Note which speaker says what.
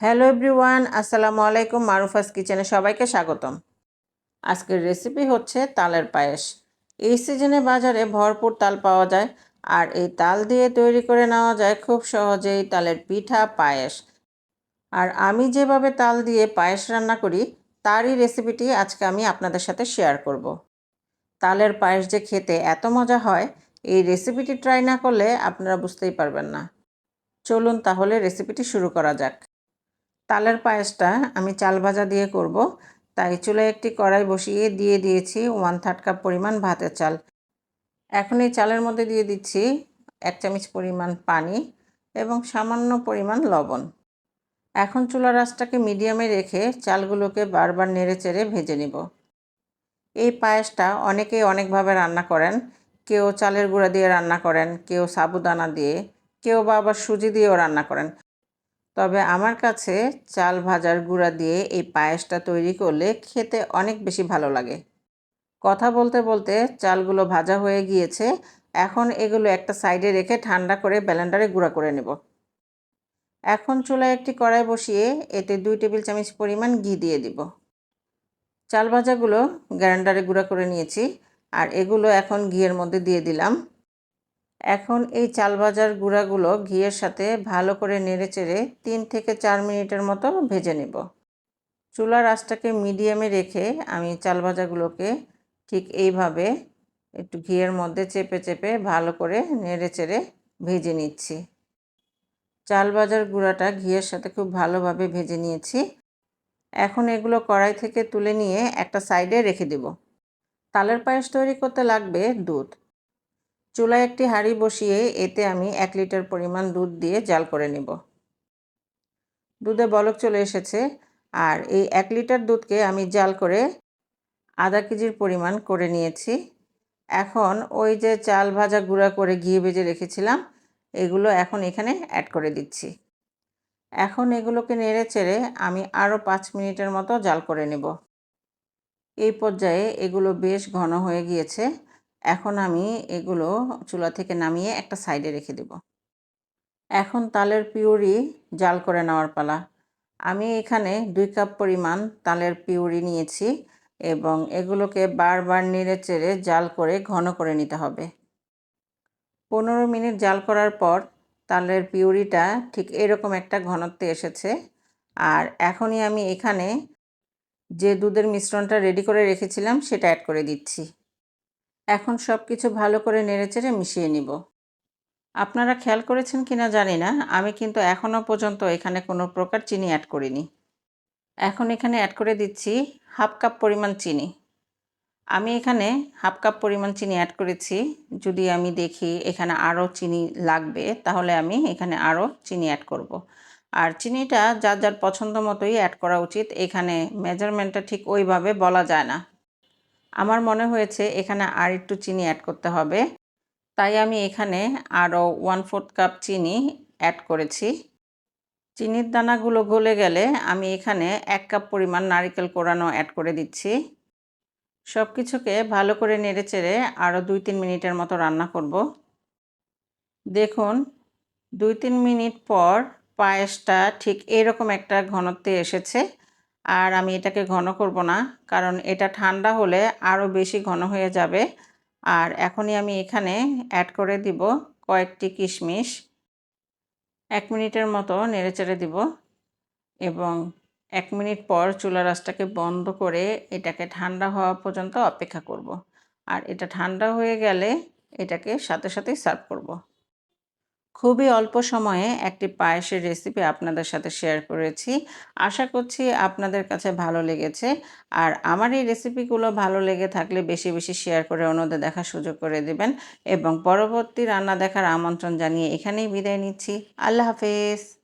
Speaker 1: Hello everyone, আসসালামু আলাইকুম মারুফাস কিচেনে সবাইকে স্বাগতম। আজকের রেসিপি হচ্ছে তালের পায়েস। এই সিজনে বাজারে ভরপুর তাল পাওয়া যায় আর এই তাল দিয়ে তৈরি করে নেওয়া যায় খুব সহজেই তালের পিঠা, পায়েস। আর আমি যেভাবে তাল দিয়ে পায়েস রান্না করি, তারই রেসিপিটি আজকে আমি আপনাদের সাথে শেয়ার করব। তালের পায়েস যে খেতে এত মজা হয়, এই রেসিপিটি ট্রাই না করলে আপনারা বুঝতেই পারবেন না। চলুন তাহলে রেসিপিটি শুরু করা যাক। তালের পায়েসটা আমি চাল ভাজা দিয়ে করব। তাই চুলায় একটি কড়াই বসিয়ে দিয়ে দিয়েছি ওয়ান থার্ড কাপ পরিমাণ ভাতের চাল। এখন এই চালের মধ্যে দিয়ে দিচ্ছি এক চামচ পরিমাণ পানি এবং সামান্য পরিমাণ লবণ। এখন চুলা রাসটাকে মিডিয়ামে রেখে চালগুলোকে বারবার নেড়ে চেড়ে ভেজে নিব। এই পায়েসটা অনেকেই অনেকভাবে রান্না করেন। কেউ চালের গুঁড়া দিয়ে রান্না করেন, কেউ সাবুদানা দিয়ে, কেউ বা আবার সুজি দিয়েও রান্না করেন। তবে আমার কাছে চাল ভাজার গুঁড়া দিয়ে এই পায়েসটা তৈরি করলে খেতে অনেক বেশি ভালো লাগে। কথা বলতে বলতে চালগুলো ভাজা হয়ে গিয়েছে, এখন এগুলো একটা সাইডে রেখে ঠান্ডা করে ব্যালেন্ডারে গুঁড়া করে নেব। এখন চুলায় একটি কড়াই বসিয়ে এতে দুই টেবিল চামচ পরিমাণ ঘি দিয়ে দিব। চাল ভাজাগুলো গ্রাইন্ডারে গুঁড়া করে নিয়েছি, আর এগুলো এখন ঘিয়ের মধ্যে দিয়ে দিলাম। এখন এই চাল ভাজার গুঁড়াগুলো ঘিয়ের সাথে ভালো করে নেড়ে চেড়ে তিন থেকে চার মিনিটের মতো ভেজে নেব। চুলার আঁচটাকে মিডিয়ামে রেখে আমি চাল ভাজাগুলোকে ঠিক এইভাবে একটু ঘিয়ের মধ্যে চেপে চেপে ভালো করে নেড়ে চেড়ে ভেজে নিচ্ছি। চাল ভাজার গুঁড়াটা ঘিয়ের সাথে খুব ভালোভাবে ভেজে নিয়েছি। এখন এগুলো কড়াই থেকে তুলে নিয়ে একটা সাইডে রেখে দেব। তালের পায়েস তৈরি করতে লাগবে দুধ। চুলায় একটি হাঁড়ি বসিয়ে এতে আমি এক লিটার পরিমাণ দুধ দিয়ে জাল করে নেব। দুধে বলক চলে এসেছে আর এই এক লিটার দুধকে আমি জাল করে আধা কেজির পরিমাণ করে নিয়েছি। এখন ওই যে চাল ভাজা গুঁড়া করে ঘি ভেজে রেখেছিলাম, এগুলো এখন এখানে অ্যাড করে দিচ্ছি। এখন এগুলোকে নেড়ে চেড়ে আমি আরও পাঁচ মিনিটের মতো জাল করে নেব। এই পর্যায়ে এগুলো বেশ ঘন হয়ে গিয়েছে। এখন আমি এগুলো চুলা থেকে নামিয়ে একটা সাইডে রেখে দেব। এখন তালের পিউরি জাল করে নেওয়ার পালা। আমি এখানে দুই কাপ পরিমাণ তালের পিউরি নিয়েছি এবং এগুলোকে বারবার নেড়ে চেড়ে জাল করে ঘন করে নিতে হবে। পনেরো মিনিট জাল করার পর তালের পিউরিটা ঠিক এরকম একটা ঘনত্বে এসেছে। আর এখনই আমি এখানে যে দুধের মিশ্রণটা রেডি করে রেখেছিলাম সেটা অ্যাড করে দিচ্ছি। এখন সব কিছু ভালো করে নেড়েচেড়ে মিশিয়ে নিব। আপনারা খেয়াল করেছেন কি না জানি না, আমি কিন্তু এখনও পর্যন্ত এখানে কোনো প্রকার চিনি অ্যাড করিনি। এখন এখানে অ্যাড করে দিচ্ছি হাফ কাপ পরিমাণ চিনি। আমি এখানে হাফ কাপ পরিমাণ চিনি অ্যাড করেছি। যদি আমি দেখি এখানে আরও চিনি লাগবে, তাহলে আমি এখানে আরও চিনি অ্যাড করব। আর চিনিটা যার যার পছন্দ মতোই অ্যাড করা উচিত। এখানে মেজারমেন্টটা ঠিক ওইভাবে বলা যায় না। আমার মনে হয়েছে এখানে আর একটু চিনি অ্যাড করতে হবে। তাই আমি এখানে আরও ওয়ান ফোর্থ কাপ চিনি অ্যাড করেছি। চিনির দানাগুলো গলে গেলে আমি এখানে এক কাপ পরিমাণ নারিকেল কোরানো অ্যাড করে দিচ্ছি। সব কিছুকে ভালো করে নেড়ে চেড়ে আরও দুই তিন মিনিটের মতো রান্না করব। দেখুন, দুই তিন মিনিট পর পায়েসটা ঠিক এরকম একটা ঘনত্বে এসেছে। আর আমি এটাকে ঘন করব না, কারণ এটা ঠান্ডা হলে আরও বেশি ঘন হয়ে যাবে আর এখনই আমি এখানে অ্যাড করে দিব কয়েকটি কিশমিশ এক মিনিটের মতো নেড়েচেড়ে দিব এবং এক মিনিট পর চুলা রাসটাকে বন্ধ করে এটাকে ঠান্ডা হওয়া পর্যন্ত অপেক্ষা করব। আর এটা ঠান্ডা হয়ে গেলে এটাকে সাথে সাথেই সার্ভ করব। খুবই অল্প সময়ে একটি পায়েসের রেসিপি আপনাদের সাথে শেয়ার করেছি। আশা করছি আপনাদের কাছে ভালো লেগেছে। আর আমার এই রেসিপিগুলো ভালো লেগে থাকলে বেশি বেশি শেয়ার করে অন্যদের দেখার সুযোগ করে দেবেন। এবং পরবর্তী রান্না দেখার আমন্ত্রণ জানিয়ে এখানেই বিদায় নিচ্ছি। আল্লাহ হাফেজ।